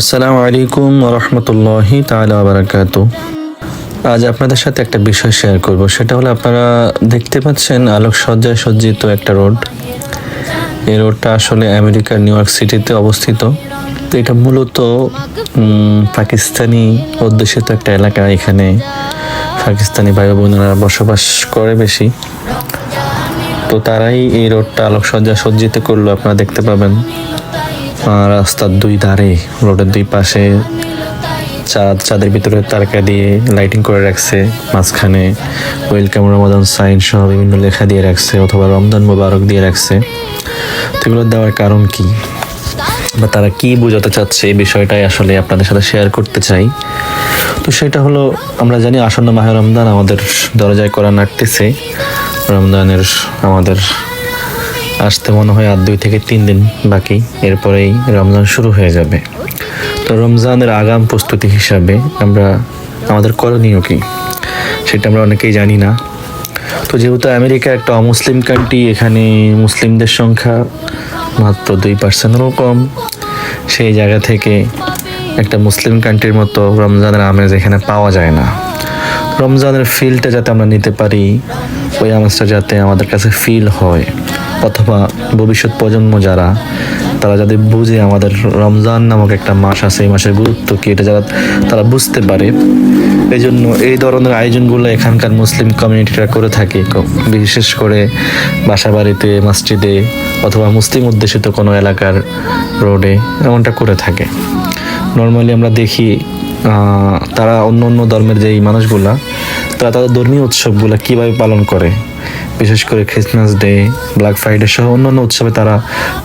আসসালামু আলাইকুম রহমতুল্লাহি তালা বারাকাতু আজ আপনাদের সাথে একটা বিষয় শেয়ার করব। সেটা হলো আপনারা দেখতে পাচ্ছেন আলোকসজ্জায় সজ্জিত একটা রোড। এই রোডটা আসলে আমেরিকার নিউ ইয়র্ক সিটিতে অবস্থিত। তো এটা মূলত পাকিস্তানি অধ্যুষিত একটা এলাকা। এখানে পাকিস্তানি ভাই বোনেরা বসবাস করে বেশি। তো তারাই এই রোডটা আলোকসজ্জা সজ্জিত করল, আপনারা দেখতে পাবেন। রাস্তার দুই ধারে, রোডের দুই পাশে চাঁদ, চাঁদের ভিতরে তারকা দিয়ে লাইটিং করে রাখছে, মাঝখানে ওয়েলকাম রমাদান সাইন সহ বিভিন্ন লেখা দিয়ে রাখছে অথবা রমদান মোবারক দিয়ে রাখছে। তো এগুলো দেওয়ার কারণ কি? বা তারা কি বোঝাতে চাচ্ছে? এই বিষয়টাই আসলে আপনাদের সাথে শেয়ার করতে চাই। তো সেটা হলো, আমরা জানি আসন্ন মাহে রমদান আমাদের দরজায় করা নাটতেছে রমজানের আমাদের আসতে মনে হয় আর দুই থেকে তিন দিন বাকি। এরপরেই রমজান শুরু হয়ে যাবে। তো রমজানের আগাম প্রস্তুতি হিসাবে আমরা, আমাদের করণীয় কি? সেটা আমরা অনেকেই জানি না। তো যেহেতু আমেরিকা একটা অমুসলিম কান্ট্রি এখানে মুসলিমদের সংখ্যা মাত্র দুই পার্সেন্টেরও কম, সেই জায়গা থেকে একটা মুসলিম কান্ট্রির মতো রমজানের আমেজ এখানে পাওয়া যায় না। রমজানের ফিলটা যাতে আমরা নিতে পারি, ওই আমেজটা যাতে আমাদের কাছে ফিল হয়। অথবা ভবিষ্যৎ প্রজন্ম যারা, তারা যাতে বুঝে আমাদের রমজান নামক একটা মাস আছে, এই মাসের গুরুত্ব কি, এটা যারা, তারা বুঝতে পারে। এই জন্য এই ধরনের আয়োজনগুলো এখানকার মুসলিম কমিউনিটিরা করে থাকে, বিশেষ করে বাসা বাড়িতে মসজিদে, অথবা মুসলিম উদ্দেশিত কোনো এলাকার রোডে, এমনটা করে থাকে। নর্মালি আমরা দেখি তারা অন্য অন্য ধর্মের যেই মানুষগুলা, তারা তাদের ধর্মীয় উৎসবগুলা কীভাবে পালন করে বিশেষ করে খ্রিসমাস ডে ব্ল্যাক ফ্রাইডে সহ অন্যান্য উৎসবে তারা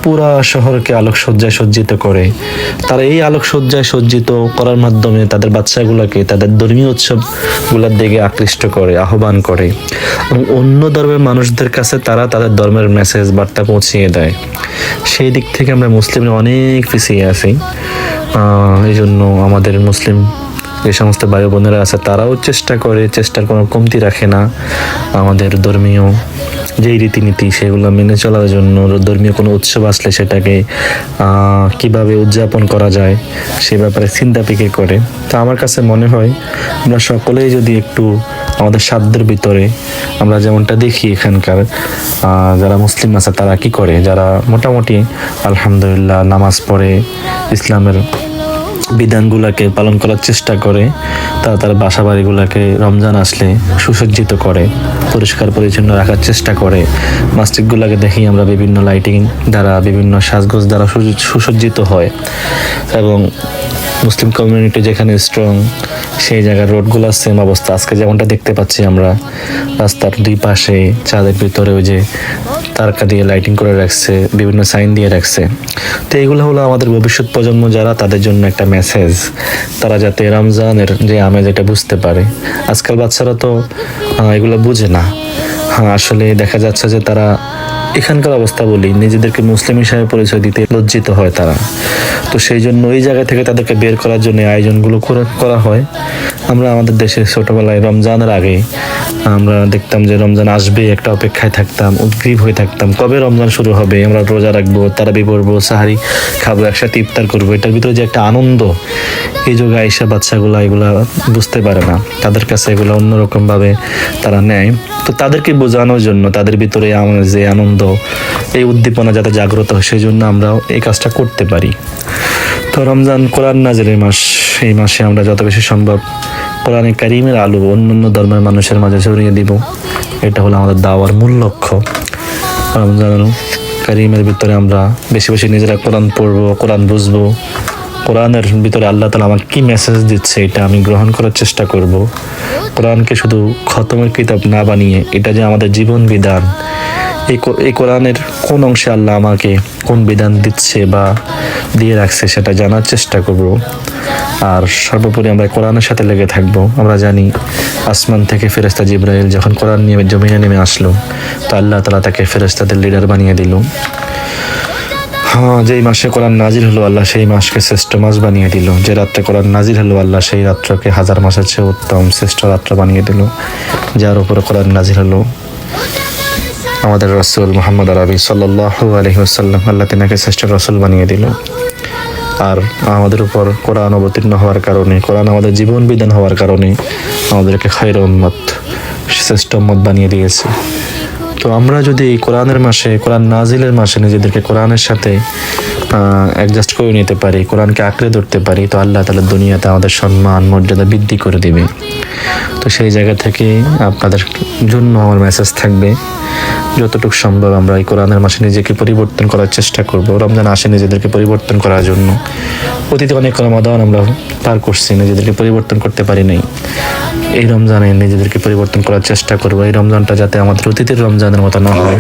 পুরা শহরকে আলোকসজ্জায় সজ্জিত করে। তারা এই আলোকসজ্জায় সজ্জিত করার মাধ্যমে তাদের বাচ্চাগুলোকে, তাদের ধর্মীয় উৎসবগুলোর দিকে আকৃষ্ট করে, আহ্বান করে এবং অন্য ধর্মের মানুষদের কাছে তারা তাদের ধর্মের মেসেজ বার্তা পৌঁছিয়ে দেয়। সেই দিক থেকে আমরা মুসলিমরা অনেক পিছিয়ে আছি। এই জন্য আমাদের মুসলিম যে সমস্ত ভাই বোনেরা আছে, তারাও চেষ্টা করে, চেষ্টার কোনো কমতি রাখে না আমাদের ধর্মীয় যেই রীতিনীতি সেগুলো মেনে চলার জন্য, ধর্মীয় কোনো উৎসব আসলে সেটাকে কীভাবে উদযাপন করা যায় সে ব্যাপারে চিন্তা পিকে করে। তো আমার কাছে মনে হয়, আমরা সকলেই যদি একটু আমাদের সাধ্যের ভিতরে আমরা যেমনটা দেখি এখানকার যারা মুসলিম আছে তারা কি করে? যারা মোটামুটি আলহামদুলিল্লাহ নামাজ পড়ে, ইসলামের বিধানগুলোকে পালন করার চেষ্টা করে, তারা তার বাসা বাড়িগুলোকে রমজান আসলে সুসজ্জিত করে, পরিষ্কার পরিচ্ছন্ন রাখার চেষ্টা করে। মসজিদগুলোকে দেখি আমরা বিভিন্ন লাইটিং দ্বারা, বিভিন্ন সাজগোজ দ্বারা সুসজ্জিত হয়। এবং মুসলিম কমিউনিটি যেখানে স্ট্রং সেই জায়গার রোডগুলো সেম অবস্থা। আজকে যেমনটা দেখতে পাচ্ছি আমরা, রাস্তার দুই পাশে, চাঁদের ভিতরে ওই যে তারকা দিয়ে লাইটিং করে রাখছে, বিভিন্ন সাইন দিয়ে রাখছে। তো এইগুলো হলো আমাদের ভবিষ্যৎ প্রজন্ম যারা, তাদের জন্য একটা মেসেজ তারা যাতে রমজানের যে আমেজ, এটা বুঝতে পারে। আজকাল বাচ্চারা তো এগুলো বুঝে না। হ্যাঁ আসলে দেখা যাচ্ছে যে তারা এখানকার অবস্থা বলি, নিজেদেরকে মুসলিম হিসাবে পরিচয় দিতে লজ্জিত হয় তারা। তো সেই জন্য ওই জায়গা থেকে তাদেরকে বের করার জন্য আয়োজনগুলো করে- হয়। আমরা আমাদের দেশে ছোটোবেলায় রমজানের আগে আমরা দেখতাম যে রমজান আসবে, একটা অপেক্ষায় থাকতাম, উদ্গ্রীব হয়ে থাকতাম। কবে রমজান শুরু হবে, আমরা রোজা রাখব, তারাবি পড়ব, সাহারি খাব, একসাথে ইফতার করব, এটার ভিতরে যে একটা আনন্দ, এই যুগে আইসা বাচ্চাগুলা এগুলা বুঝতে পারে না। তাদের কাছে এগুলো অন্যরকম ভাবে তারা নেয়। তো তাদেরকে বোঝানোর জন্য তাদের ভিতরে আমার যে আনন্দ এই উদ্দীপনা যাতে জাগ্রত হয় সেই জন্য আমরাও এই কাজটা করতে পারি। তো রমজান কোরআন নাজের মাস, এই মাসে আমরা যত বেশি সম্ভব কোরআনে কারিমের আলো অন্যান্য ধর্মের মানুষের মাঝে ছড়িয়ে দিব। এটা হলো আমাদের দাওয়ার মূল লক্ষ্য। রমজান কারিমের ভিতরে আমরা বেশি বেশি নিজেরা কোরআন পড়ব, কোরআন বুঝব। কোরআনের ভিতরে আল্লাহ তালা আমাকে কি মেসেজ দিচ্ছে, এটা আমি গ্রহণ করার চেষ্টা করব। কোরআনকে শুধু খতমের কিতাব না বানিয়ে, এটা যে আমাদের জীবন বিধান এই কোরআনের কোন অংশে আল্লাহ আমাকে কোন বিধান দিচ্ছে বা দিয়ে রাখছে সেটা জানার চেষ্টা করব। আর সর্বোপরি আমরা কোরআনের সাথে লেগে থাকব। আমরা জানি আসমান থেকে ফেরেস্তা জিব্রাইল যখন কোরআন নিয়ে জমিনে নেমে আসলো, তো আল্লাহ তালা তাকে ফেরেস্তাদের লিডার বানিয়ে দিল। হ্যাঁ যেই মাসে কোরআন নাজির হলো, আল্লাহ সেই মাসকে শ্রেষ্ঠ মাস বানিয়ে দিল। যে রাত্রে কোরআন নাজির হলো, আল্লাহ সেই রাত্রকে হাজার মাসের চেয়ে উত্তম শ্রেষ্ঠ রাত্র বানিয়ে দিল, যার উপরে কোরআন নাজির হলো। আমাদের রসুল মোহাম্মদ আরবি সাল্লাহ আলহি আসাল্লাম আল্লাহ তিনাকে শ্রেষ্ঠ রসুল বানিয়ে দিল। আর আমাদের উপর কোরআন অবতীর্ণ হওয়ার কারণে, কোরআন আমাদের জীবন বিধান হওয়ার কারণে আমাদেরকে খায়ের উম্মত, শ্রেষ্ঠ উম্মত বানিয়ে দিয়েছে। তো আমরা যদি কোরআনের মাসে, কোরআন নাজিলের মাসে নিজেদেরকে কোরআনের সাথে অ্যাডজাস্ট করে নিতে পারি, কোরআনকে আঁকড়ে ধরতে পারি, তো আল্লাহ তালা দুনিয়াতে আমাদের সম্মান, মর্যাদা বৃদ্ধি করে দিবে। তো সেই জায়গা থেকে আপনাদের জন্য আমার মেসেজ থাকবে যতটুকু সম্ভব আমরা এই কোরআনের মাসে নিজেকে পরিবর্তন করার চেষ্টা করব। রমজান আসে নিজেদেরকে পরিবর্তন করার জন্য। অতীতে অনেক রমাদান আমরা পার করছি, নিজেদেরকে পরিবর্তন করতে পারি নাই। এই রমজানে নিজেদেরকে পরিবর্তন করার চেষ্টা করব। এই রমজানটা যাতে আমাদের অতীতের রমজানের মতো না হয়।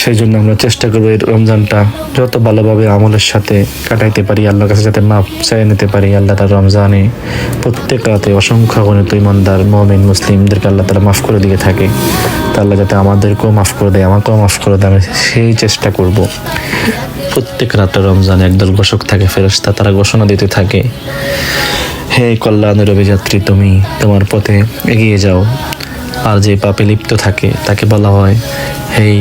সেই জন্য আমরা চেষ্টা করব এই রমজানটা যত ভালোভাবে আমলের সাথে কাটাইতে পারি, আল্লাহর কাছে যাতে মাপ চাই নিতে পারি, আল্লাহ তার রমজানে প্রত্যেক রাতে অসংখ্য গণিত, ইমানদার, মমিন, মুসলিমদেরকে আল্লাহ তারা মাফ করে দিয়ে থাকে। তা আল্লাহ যাতে আমাদেরকেও মাফ করে দেয়, আমাকেও মাফ করে দেয়, আমি সেই চেষ্টা করব। প্রত্যেক রাতে রমজানে একদল ঘোষক থাকে ফেরস্তা তারা ঘোষণা দিতে থাকে, হে কল্যাণের অভিযাত্রী, তুমি তোমার পথে এগিয়ে যাও। আর যে পাপে লিপ্ত থাকে, তাকে বলা হয়, হেই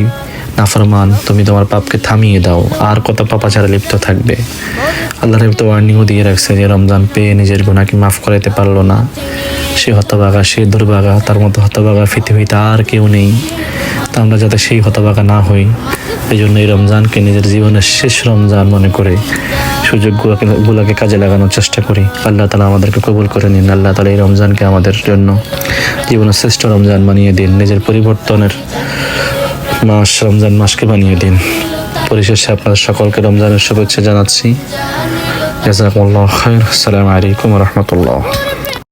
নাফরমান তুমি তোমার পাপকে থামিয়ে দাও। আর কত পাপাচারে লিপ্ত থাকবে? আল্লাহর তো ওয়ার্নিংও দিয়ে রাখছে যে রমজান পেয়ে নিজের গুণাকে মাফ করাইতে পারল না। সে হতবাগা, সে দুর্ভাগা, তার মতো হতবাগা পৃথিবীতে আর কেউ নেই। তা আমরা যাতে সেই হতবাগা না হই এই জন্য এই রমজানকে নিজের জীবনের শেষ রমজান মনে করে সুযোগগুলোকে গুলাকে কাজে লাগানোর চেষ্টা করি। আল্লাহ তালা আমাদেরকে কবুল করে নিন। আল্লাহ তালা এই রমজানকে আমাদের জন্য জীবনের শ্রেষ্ঠ রমজান বানিয়ে দিন। নিজের পরিবর্তনের মাস, রমজান মাসকে বানিয়ে দিন। পরিশেষে আপনাদের সকলকে রমজানের শুভেচ্ছা জানাচ্ছি। জাজাকুমুল্লাহ খাইর। আসসালামু আলাইকুম রহমতুল্লাহ।